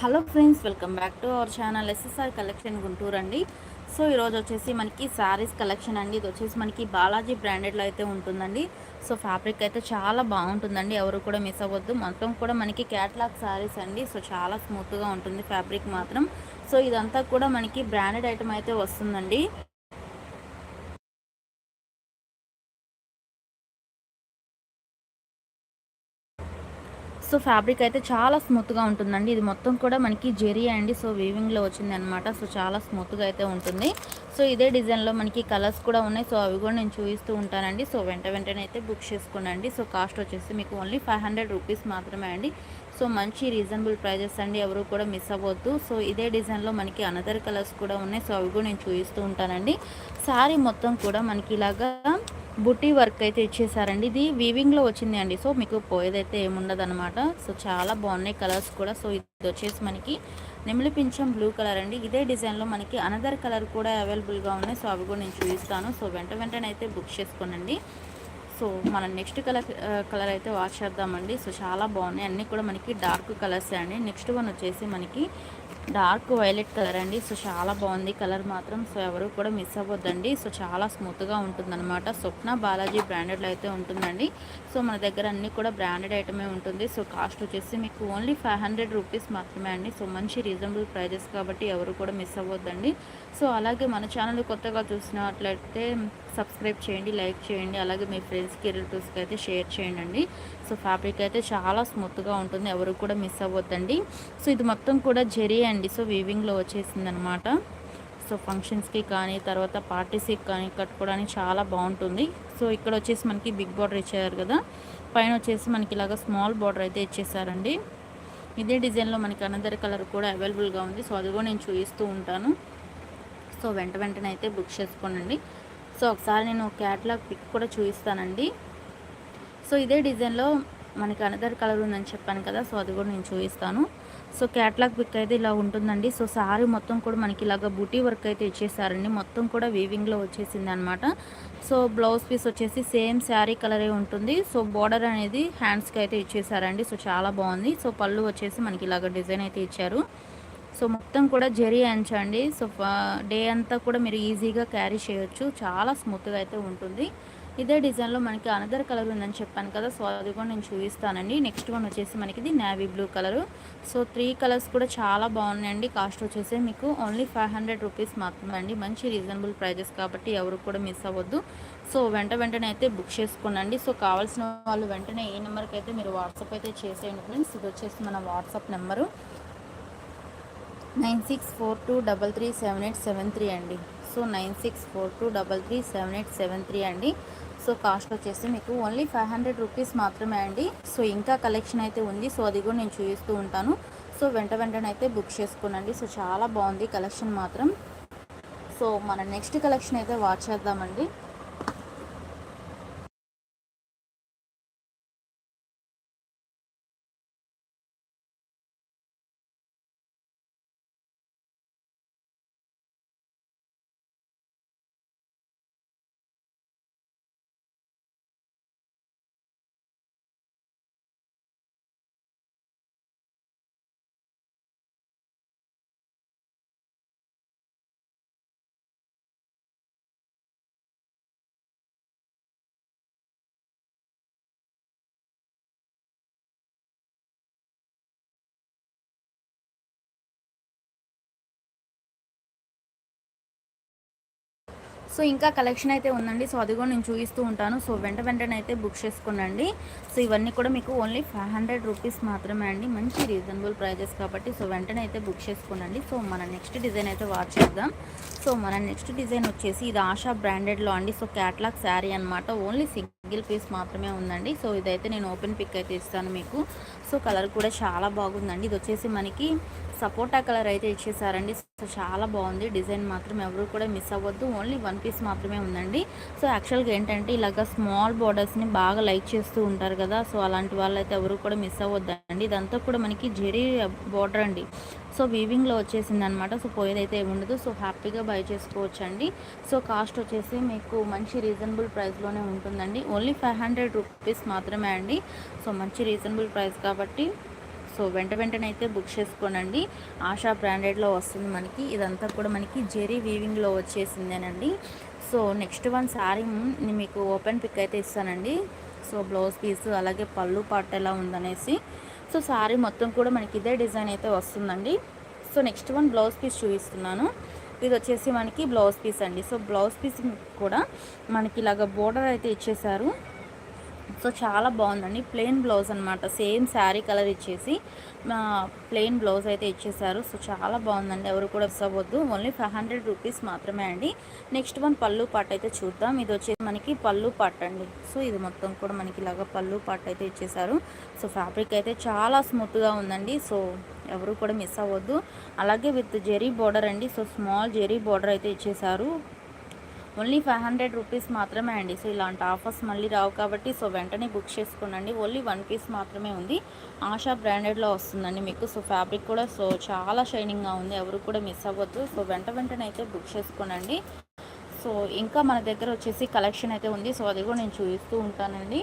Hello friends welcome back to our channel SSR collection Guntur అండి. So ఈరోజు వచ్చేసి మనకి శారీస్ కలెక్షన్ అండి. ఇది వచ్చేసి మనకి బాలాజీ బ్రాండెడ్లో అయితే ఉంటుందండి. సో ఫ్యాబ్రిక్ అయితే చాలా బాగుంటుందండి. ఎవరు కూడా మిస్ అవ్వద్దు. మొత్తం కూడా మనకి క్యాట్లాగ్ శారీస్ అండి. సో చాలా స్మూత్గా ఉంటుంది ఫ్యాబ్రిక్ మాత్రం. సో ఇదంతా కూడా మనకి బ్రాండెడ్ ఐటమ్ అయితే వస్తుందండి. సో ఫ్యాబ్రిక్ అయితే చాలా స్మూత్గా ఉంటుందండి. ఇది మొత్తం కూడా మనకి జెరీ అండి సో వీవింగ్లో వచ్చింది అనమాట సో చాలా స్మూత్గా అయితే ఉంటుంది. సో ఇదే డిజైన్లో మనకి కలర్స్ కూడా ఉన్నాయి. సో అవి కూడా నేను చూపిస్తూ ఉంటానండి. సో వెంట వెంటనే అయితే బుక్ చేసుకోనండి. సో కాస్ట్ వచ్చేసి మీకు ఓన్లీ ఫైవ్ హండ్రెడ్ రూపీస్ మాత్రమే అండి. సో మంచి రీజనబుల్ ప్రైజెస్ అండి. ఎవరు కూడా మిస్ అవ్వద్దు. సో ఇదే డిజైన్లో మనకి అనదర్ కలర్స్ కూడా ఉన్నాయి. సో అవి కూడా నేను చూపిస్తూ ఉంటానండి. శారీ మొత్తం కూడా మనకి ఇలాగా బుట్టి వర్క్ అయితే ఇచ్చేసారండి. ఇది వీవింగ్లో వచ్చింది అండి. సో మీకు పోయేదైతే ఏముండదు అనమాట సో చాలా బాగున్నాయి కలర్స్ కూడా. సో ఇది వచ్చేసి మనకి నెమిలి పింఛం బ్లూ కలర్ అండి. ఇదే డిజైన్లో మనకి అనదర్ కలర్ కూడా అవైలబుల్గా ఉన్నాయి. సో అవి కూడా నేను చూపిస్తాను. సో వెంట వెంటనే అయితే బుక్ చేసుకోనండి. సో మనం నెక్స్ట్ కలర్ కలర్ అయితే వాచ్ చేద్దామండి. సో చాలా బాగున్నాయి. అన్నీ కూడా మనకి డార్క్ కలర్సే అండి. నెక్స్ట్ వన్ వచ్చేసి మనకి డార్క్ వైలెట్ కలర్ అండి. సో చాలా బాగుంది. కలర్ మాత్రం సో ఎవరు కూడా మిస్ అవ్వద్దండి. సో చాలా స్మూత్గా ఉంటుందన్నమాట. స్వప్న బాలాజీ బ్రాండెడ్లో అయితే ఉంటుందండి. సో మన దగ్గర అన్నీ కూడా బ్రాండెడ్ ఐటమే ఉంటుంది. సో కాస్ట్ వచ్చేసి మీకు ఓన్లీ ఫైవ్ హండ్రెడ్ రూపీస్ మాత్రమే అండి. సో మంచి రీజనబుల్ ప్రైజెస్ కాబట్టి ఎవరు కూడా మిస్ అవ్వద్దండి. సో అలాగే మన ఛానల్ కొత్తగా చూసినట్లయితే సబ్స్క్రైబ్ చేయండి లైక్ చేయండి. అలాగే మీ ఫ్రెండ్స్కి రిలేటివ్స్కి అయితే షేర్ చేయండి సో ఫ్యాబ్రిక్ అయితే చాలా స్మూత్గా ఉంటుంది. ఎవరు కూడా మిస్ అవ్వద్దండి. సో ఇది మొత్తం కూడా జెరీ అండి. సో వీవింగ్లో వచ్చేసింది అనమాట సో ఫంక్షన్స్కి కానీ తర్వాత పార్టీస్కి కానీ కట్టుకోవడానికి చాలా బాగుంటుంది. సో ఇక్కడ వచ్చేసి మనకి బిగ్ బార్డర్ ఇచ్చారు కదా. పైన వచ్చేసి మనకి ఇలాగ స్మాల్ బార్డర్ అయితే ఇచ్చేసారండి. ఇదే డిజైన్లో మనకి అనదర్ కలర్ కూడా అవైలబుల్గా ఉంది. సో అది కూడా నేను చూపిస్తూ ఉంటాను. సో వెంట వెంటనే అయితే బుక్ చేసుకోనండి. సో ఒకసారి నేను క్యాట్లాగ్ పిక్ కూడా చూపిస్తానండి. సో ఇదే డిజైన్లో మనకి అనదర్ కలర్ ఉందని చెప్పాను కదా. సో అది కూడా నేను చూపిస్తాను. సో క్యాట్లాగ్ పిక్ అయితే ఇలా ఉంటుందండి. సో సారీ మొత్తం కూడా మనకి ఇలాగ బూటీ వర్క్ అయితే ఇచ్చేసారండి. మొత్తం కూడా వీవింగ్లో వచ్చేసింది అనమాట సో బ్లౌజ్ పీస్ వచ్చేసి సేమ్ శారీ కలరే ఉంటుంది. సో బార్డర్ అనేది హ్యాండ్స్కి అయితే ఇచ్చేసారండి. సో చాలా బాగుంది. సో పళ్ళు వచ్చేసి మనకి ఇలాగ డిజైన్ అయితే ఇచ్చారు. సో మొత్తం కూడా జరీ అంచండి సో డే అంతా కూడా మీరు ఈజీగా క్యారీ చేయొచ్చు. చాలా స్మూత్గా అయితే ఉంటుంది. ఇదే డిజైన్లో మనకి అనదర్ కలర్ ఉందని చెప్పాను కదా సో అది కూడా నేను చూపిస్తానండి. నెక్స్ట్ వన్ వచ్చేసి మనకి ఇది navy blue colour so three colours కూడా చాలా బాగున్నాయండి. కాస్ట్ వచ్చేసి మీకు ఓన్లీ ఫైవ్ హండ్రెడ్ రూపీస్ మాత్రమే అండి. మంచి రీజనబుల్ ప్రైజెస్ కాబట్టి ఎవరు కూడా మిస్ అవ్వద్దు. సో వెంట వెంటనే అయితే బుక్ చేసుకోనండి. సో కావాల్సిన వాళ్ళు వెంటనే ఏ నెంబర్కి అయితే మీరు వాట్సాప్ అయితే చేసేయండి ఫ్రెండ్స్. ఇది వచ్చేసి మన WhatsApp number. Nine six four two double three seven eight seven three అండి. So nine six four two double three seven eight seven three అండి. సో కాస్ట్ వచ్చేసి మీకు ఓన్లీ ఫైవ్ హండ్రెడ్ రూపీస్ మాత్రమే అండి. సో ఇంకా కలెక్షన్ అయితే ఉంది. So అది కూడా నేను చూపిస్తూ ఉంటాను. సో వెంట వెంటనే అయితే బుక్ చేసుకోనండి. సో చాలా బాగుంది కలెక్షన్ మాత్రం. సో మన నెక్స్ట్ కలెక్షన్ అయితే వాచ్ చేద్దామండి. సో ఇంకా కలెక్షన్ అయితే ఉందండి. సో అది కూడా నేను చూపిస్తూ ఉంటాను. సో వెంట వెంటనే అయితే బుక్ చేసుకోనండి. సో ఇవన్నీ కూడా మీకు ఓన్లీ ఫైవ్ హండ్రెడ్ రూపీస్ మాత్రమే అండి. మంచి రీజనబుల్ ప్రైజెస్ కాబట్టి సో వెంటనే అయితే బుక్ చేసుకోనండి. సో మన నెక్స్ట్ డిజైన్ అయితే వాచ్ చేద్దాం. సో మన నెక్స్ట్ డిజైన్ వచ్చేసి ఇది ఆశా బ్రాండెడ్లో అండి. సో క్యాట్లాగ్ శారీ అనమాట ఓన్లీ సింగిల్ పీస్ మాత్రమే ఉందండి. సో ఇదైతే నేను ఓపెన్ పిక్ అయితే ఇస్తాను మీకు. సో కలర్ కూడా చాలా బాగుందండి. ఇది వచ్చేసి మనకి సపోటా కలర్ అయితే ఇచ్చేసారండి. సో చాలా బాగుంది. డిజైన్ మాత్రం ఎవరు కూడా మిస్ అవ్వద్దు. ఓన్లీ వన్ పీస్ మాత్రమే ఉందండి. సో యాక్చువల్గా ఏంటంటే ఇలాగ స్మాల్ బార్డర్స్ని బాగా లైక్ చేస్తూ ఉంటారు కదా. సో అలాంటి వాళ్ళైతే ఎవరు కూడా మిస్ అవ్వద్దండి. ఇదంతా కూడా మనకి జెరీ బార్డర్ అండి. సో వీవింగ్లో వచ్చేసింది అనమాట సో పోయేదైతే ఏముండదు. సో హ్యాపీగా బై చేసుకోవచ్చు అండి సో కాస్ట్ వచ్చేసి మీకు మంచి రీజనబుల్ ప్రైస్లోనే ఉంటుందండి. ఓన్లీ ఫైవ్ హండ్రెడ్ రూపీస్ మాత్రమే అండి. సో మంచి రీజనబుల్ ప్రైస్ కాబట్టి సో వెంట వెంటనే అయితే బుక్ చేసుకోనండి. ఆశా బ్రాండెడ్లో వస్తుంది మనకి. ఇదంతా కూడా మనకి జెరీ వీవింగ్లో వచ్చేసిందేనండి. సో నెక్స్ట్ వన్ శారీ మీకు ఓపెన్ పిక్ అయితే ఇస్తానండి. సో బ్లౌజ్ పీస్ అలాగే పళ్ళు పాట ఎలా ఉందనేసి. సో శారీ మొత్తం కూడా మనకి ఇదే డిజైన్ అయితే వస్తుందండి. So next one blouse piece చూపిస్తున్నాను. ఇది వచ్చేసి మనకి బ్లౌజ్ పీస్ అండి. సో బ్లౌజ్ పీస్ కూడా మనకి ఇలాగ బోర్డర్ అయితే ఇచ్చేసారు సో చాలా బాగుందండి. ప్లెయిన్ బ్లౌజ్ అనమాట సేమ్ శారీ కలర్ ఇచ్చేసి ప్లెయిన్ బ్లౌజ్ అయితే ఇచ్చేసారు. సో చాలా బాగుందండి. ఎవరు కూడా మిస్ అవ్వద్దు ఓన్లీ ఫైవ్ హండ్రెడ్ రూపీస్ మాత్రమే అండి. నెక్స్ట్ వన్ పళ్ళు పాట్ అయితే చూద్దాం. ఇది వచ్చేసి మనకి పళ్ళు పాట అండి. సో ఇది మొత్తం కూడా మనకి ఇలాగ పళ్ళు పాట అయితే ఇచ్చేసారు. సో ఫ్యాబ్రిక్ అయితే చాలా స్మూత్గా ఉందండి. సో ఎవరు కూడా మిస్ అవ్వద్దు. అలాగే విత్ జెరీ బార్డర్ అండి. సో స్మాల్ జెరీ బార్డర్ అయితే ఇచ్చేసారు. ఓన్లీ ఫైవ్ హండ్రెడ్ రూపీస్ మాత్రమే అండి. సో ఇలాంటి ఆఫర్స్ మళ్ళీ రావు కాబట్టి సో వెంటనే బుక్ చేసుకోండి ఓన్లీ వన్ పీస్ మాత్రమే ఉంది. ఆషా బ్రాండెడ్లో వస్తుందండి మీకు. సో ఫ్యాబ్రిక్ కూడా సో చాలా షైనింగ్గా ఉంది. ఎవరు కూడా మిస్ అవ్వద్దు. సో వెంట వెంటనే అయితే బుక్ చేసుకోనండి. సో ఇంకా మన దగ్గర వచ్చేసి కలెక్షన్ అయితే ఉంది. సో అది కూడా నేను చూపిస్తూ ఉంటానండి.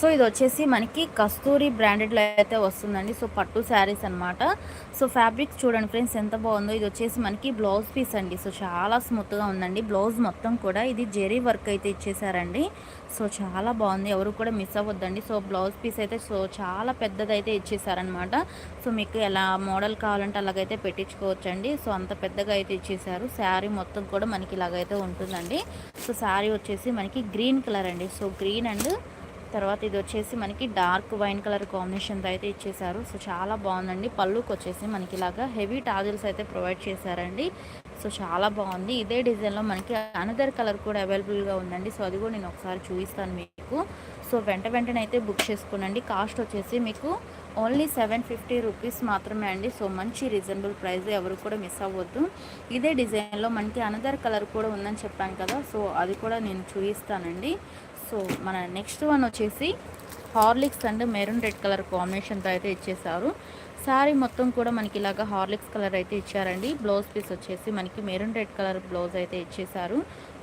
సో ఇది వచ్చేసి మనకి కస్తూరి బ్రాండెడ్లో అయితే వస్తుందండి. సో పట్టు శారీస్ అనమాట సో ఫ్యాబ్రిక్ చూడండి ఫ్రెండ్స్ ఎంత బాగుందో. ఇది వచ్చేసి మనకి బ్లౌజ్ పీస్ అండి. సో చాలా స్మూత్గా ఉందండి. బ్లౌజ్ మొత్తం కూడా ఇది జెరీ వర్క్ అయితే ఇచ్చేసారండి. సో చాలా బాగుంది. ఎవరు కూడా మిస్ అవ్వద్దండి. సో బ్లౌజ్ పీస్ అయితే సో చాలా పెద్దదైతే ఇచ్చేసారనమాట సో మీకు ఎలా మోడల్ కావాలంటే అలాగైతే పెట్టించుకోవచ్చండి. సో అంత పెద్దగా అయితే ఇచ్చేసారు. శారీ మొత్తం కూడా మనకి ఇలాగైతే ఉంటుందండి. సో శారీ వచ్చేసి మనకి గ్రీన్ కలర్ అండి. సో గ్రీన్ అండ్ తర్వాత ఇది వచ్చేసి మనకి డార్క్ వైన్ కలర్ కాంబినేషన్తో అయితే ఇచ్చేసారు సో చాలా బాగుందండి. పళ్ళుకి వచ్చేసి మనకి ఇలాగా హెవీ టాజిల్స్ అయితే ప్రొవైడ్ చేశారండి. సో చాలా బాగుంది. ఇదే డిజైన్లో మనకి అనదర్ కలర్ కూడా అవైలబుల్గా ఉందండి. సో అది కూడా నేను ఒకసారి చూపిస్తాను మీకు. సో వెంట వెంటనే అయితే బుక్ చేసుకోనండి. కాస్ట్ వచ్చేసి మీకు ఓన్లీ సెవెన్ ఫిఫ్టీ రూపీస్ మాత్రమే అండి. సో మంచి రీజనబుల్ ప్రైస్ ఎవరు కూడా మిస్ అవ్వద్దు. ఇదే డిజైన్లో మనకి అనదర్ కలర్ కూడా ఉందని చెప్పాను కదా. సో అది కూడా నేను చూపిస్తానండి. సో మన నెక్స్ట్ వన్ వచ్చేసి Horlicks and maroon red colour కాంబినేషన్తో అయితే ఇచ్చేసారు శారీ మొత్తం కూడా మనకి ఇలాగ హార్లిక్స్ కలర్ అయితే ఇచ్చారండి. బ్లౌజ్ పీస్ వచ్చేసి మనకి మెరూన్ రెడ్ కలర్ బ్లౌజ్ అయితే ఇచ్చేసారు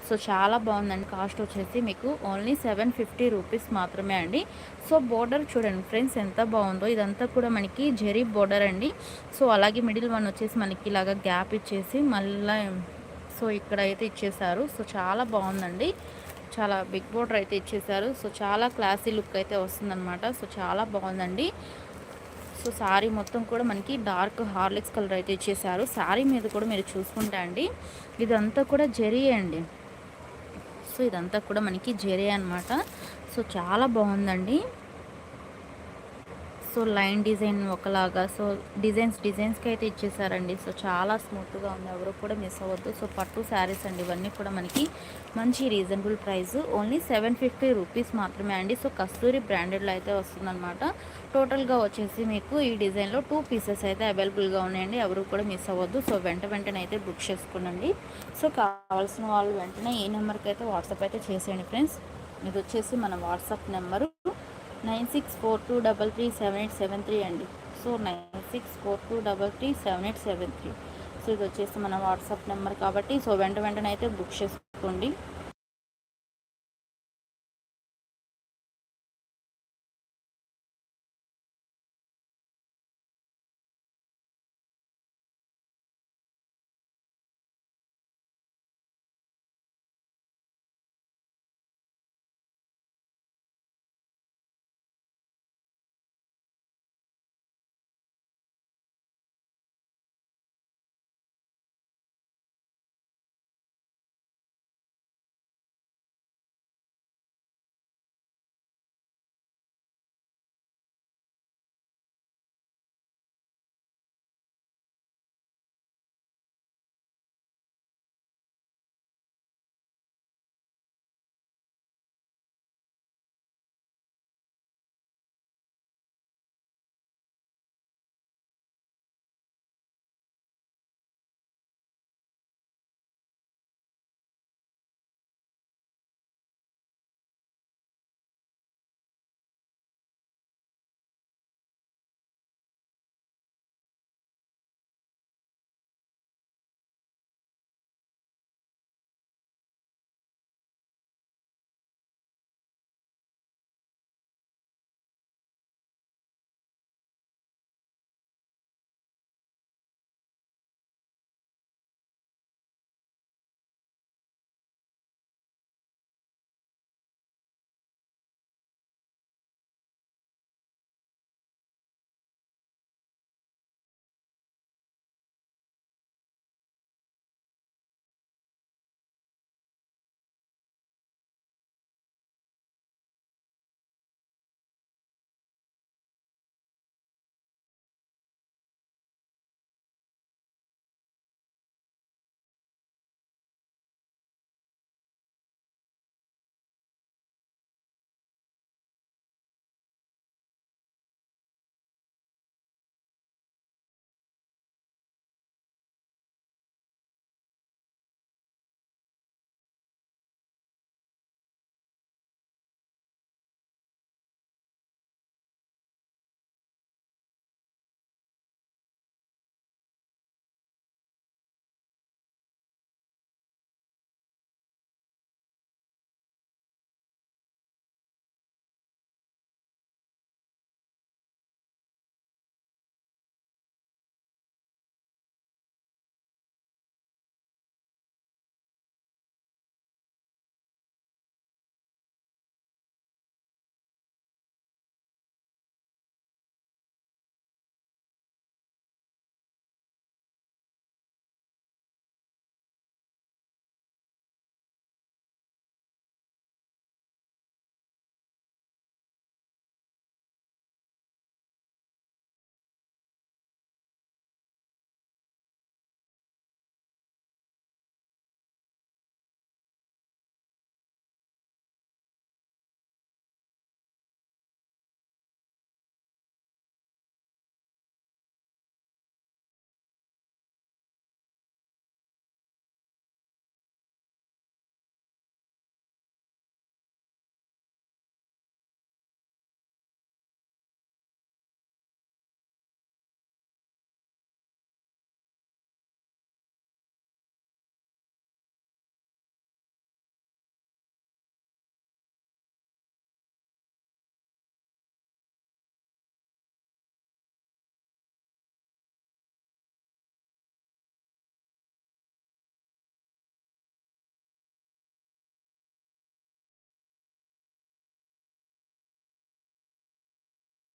సో చాలా బాగుందండి. కాస్ట్ వచ్చేసి మీకు ఓన్లీ సెవెన్ ఫిఫ్టీ రూపీస్ మాత్రమే అండి. సో బోర్డర్ చూడండి ఫ్రెండ్స్ ఎంత బాగుందో. ఇదంతా కూడా మనకి జెరీ బోర్డర్ అండి. సో అలాగే మిడిల్ వన్ వచ్చేసి మనకి ఇలాగా గ్యాప్ ఇచ్చేసి మళ్ళీ సో ఇక్కడ అయితే ఇచ్చేసారు. సో చాలా బాగుందండి. చాలా బిగ్ బోర్డర్ అయితే ఇచ్చేసారు. సో చాలా క్లాసీ లుక్ అయితే వస్తుందన్నమాట. సో చాలా బాగుందండి. సో శారీ మొత్తం కూడా మనకి డార్క్ హార్లిక్స్ కలర్ అయితే ఇచ్చేసారు. శారీ మీద కూడా మీరు చూసుకుంటా అండి ఇదంతా కూడా జరీ అండి. ఇదంతా కూడా మనకి జెరే అనమాట సో చాలా బాగుందండి. సో లైన్ డిజైన్ ఒకలాగా సో డిజైన్స్ డిజైన్స్కి అయితే ఇచ్చేసారండి. సో చాలా స్మూత్గా ఉంది. ఎవరు కూడా మిస్ అవ్వద్దు. సో పట్టు శారీస్ అండి. ఇవన్నీ కూడా మనకి మంచి reasonable price. Only seven fifty rupees మాత్రమే అండి. సో కస్తూరి బ్రాండెడ్లో అయితే వస్తుందన్నమాట. టోటల్గా వచ్చేసి మీకు ఈ డిజైన్లో టూ పీసెస్ అయితే అవైలబుల్గా ఉన్నాయండి. ఎవరు కూడా మిస్ అవ్వద్దు. సో వెంట వెంటనే అయితే బుక్ చేసుకోనండి. సో కావాల్సిన వాళ్ళు వెంటనే ఈ నెంబర్కి అయితే వాట్సాప్ అయితే చేసేయండి ఫ్రెండ్స్. ఇది వచ్చేసి మన WhatsApp number. Nine six four two double three seven eight seven three అండి. So nine six four two double three seven eight seven three. So ఇది వచ్చేసి మన వాట్సాప్ నెంబర్ కాబట్టి సో వెంట వెంటనే అయితే బుక్ చేసుకోండి.